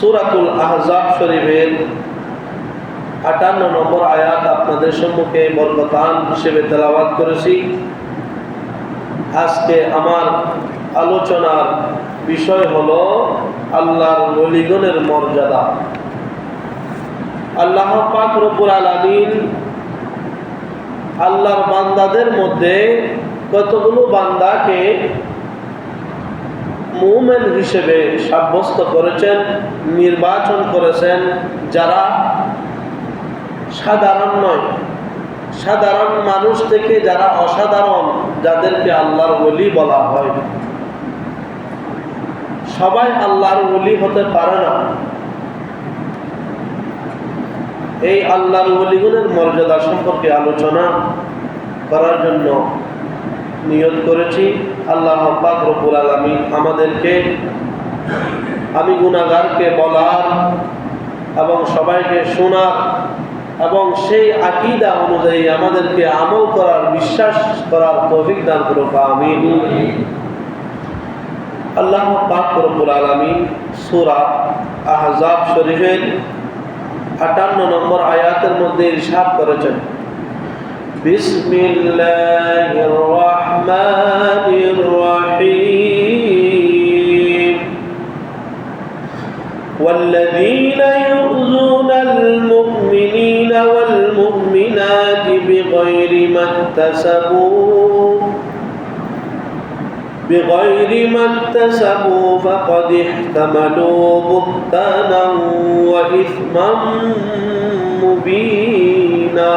সুরাতুল আহজাব শরীফের আটান্ন নম্বর আয়াত আপনাদের সম্মুখে বরকতান হিসেবে তেলাওয়াত করেছি। আজকে আমার আলোচনার বিষয় হলো আল্লাহর বলিগণের মর্যাদা। আল্লাহ পাক রব্বুল আলামিন আল্লাহর বান্দাদের মধ্যে কতগুলো বান্দাকে মুমেন হিসেবে সাব্যস্ত করেছেন, নির্বাচন করেছেন যারা সাধারণ নয়। সাধারণ মানুষ থেকে যারা অসাধারণ, যাদেরকে আল্লাহর ওলি বলা হয়। সবাই আল্লাহর ওলি হতে পারে না। এই আল্লাহর ওলিগুনের মর্যাদা সম্পর্কে আলোচনা করার জন্য নিয়োগ করেছি। আল্লাহ পাক রব্বুল আলমী আমাদেরকে, আমি গুণাগারকে বলার এবং সবাইকে শোনার এবং সেই আকিদা অনুযায়ী আমাদেরকে আমল করার, বিশ্বাস করার তৌফিক দান করুক, আমিন। আল্লাহ পাক রব্বুল আলমী সুরা আহজাব শরীফের আটান্ন নম্বর আয়াতের মধ্যে ইরশাদ করেছেন। بسم الله الرحمن الرحيم. والذين يؤذون المؤمنين والمؤمنات بغير ما اكتسبوا بغير ما اكتسبوا فقد احتملوا بهتانا وإثما مبينا.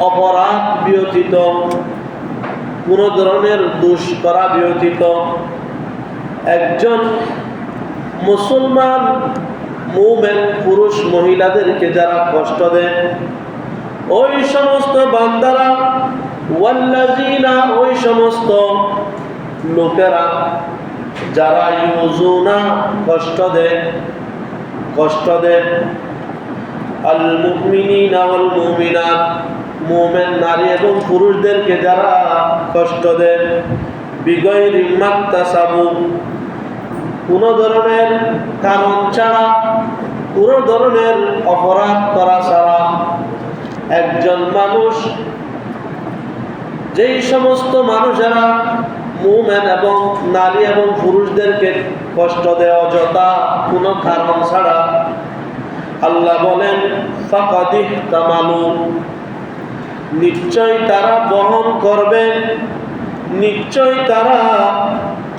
অপরাধ বিয়তিত, কোন ধরনের দুষ করা বিয়তিত। একজন মুসলমান মুমেন, পুরুষ, মহিলাদেরকে যারা কষ্ট দেন ওই সমস্ত বান্দারা ওয়াল্লাজিনা ওই সমস্ত লোকেরা যারা ইউজুনা কষ্ট দেয় কষ্ট দেয়। আল মুমিনিনা ওয়াল মুমিনাত। মুমিন নারী এবং পুরুষদেরকে যারা কষ্ট দেয় বিগয়রি মাক্তাসাবু, কোন ধরনের কারণ ছাড়া, কোন ধরনের অপরাধ করা ছাড়া একজন মানুষ, যেই সমস্ত মানুষেরা মুমেন এবং নারী এবং পুরুষদেরকে কষ্ট দেয় অযথা কোনো কারণ ছাড়া, আল্লাহ বলেন ফাকাদিহ তামালু নিশ্চয় তারা বহন করবে। নিশ্চয় তারা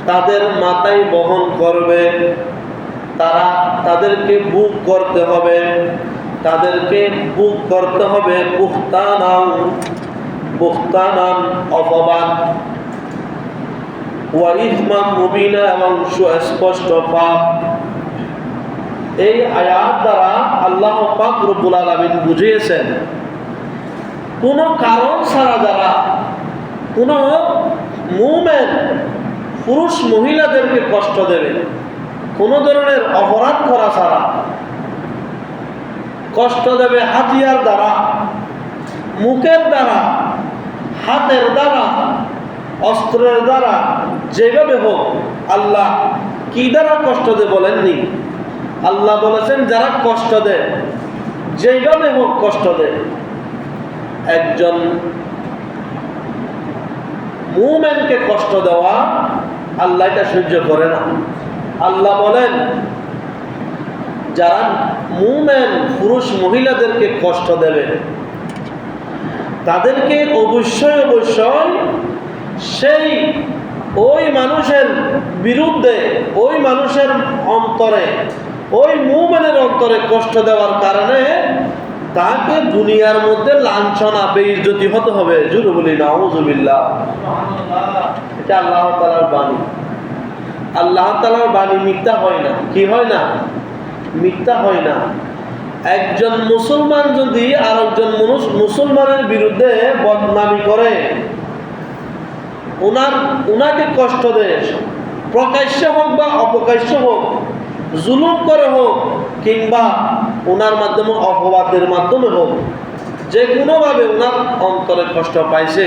তাদের মাথায় বহন করবে। তারা তাদেরকে বুক করতে হবে। তাদেরকে বুক করতে হবে বুখতানাম বুখতানাম অপবাদ। ওয়ারিফমান মুবিনা এবং সুস্পষ্ট পাপ। এই আয়াত দ্বারা আল্লাহ পাক রব্বুল আলামিন বুঝিয়েছেন কোনো কারণ ছাড়া যারা কোনো মুমেন, পুরুষ মহিলাদেরকে কষ্ট দেবে, কোনো ধরনের অপরাধ করা ছাড়া। কষ্ট দেবে হাতিয়ার দ্বারা, মুখের দ্বারা, হাতের দ্বারা, অস্ত্রের দ্বারা, যেভাবে হোক। আল্লাহ কি দ্বারা কষ্ট দেয় বলেননি? আল্লাহ বলেছেন, যারা কষ্ট দেয়, যেভাবে হোক কষ্ট দেয়। একজন মুমেনকে কষ্ট দেওয়া আল্লাহ এটা সহ্য করে না। আল্লাহ বলেন, যারা মুমেন, পুরুষ মহিলাদেরকে কষ্ট দেবে, তাদেরকে অবশ্যই অবশ্যই সেই ওই মানুষের বিরুদ্ধে, ওই মানুষের অন্তরে, ওই মুমেনের অন্তরে কষ্ট দেওয়ার কারণে তাকে দুনিয়ার মধ্যে লাঞ্ছনা, বেইজ্জতি হতে হবে। জুরু বলি নাউজুবিল্লাহ। এটা আল্লাহ তালার বাণী। আল্লাহ তালার বাণী মিথ্যা হয় না। কি হয় না? মিথ্যা হয় না। একজন মুসলমান যদি আর একজন মুসলমানের বিরুদ্ধে বদনামি করে ওনার ওনাকে কষ্ট দেয়। প্রকাশ্য হোক বা অপ্রকাশ্য হোক, জুলুম করে হোক, কিংবা ওনার মাধ্যমে অপবাদের মাধ্যমে হোক যে কোনোভাবে ওনার অন্তরে কষ্ট পাইছে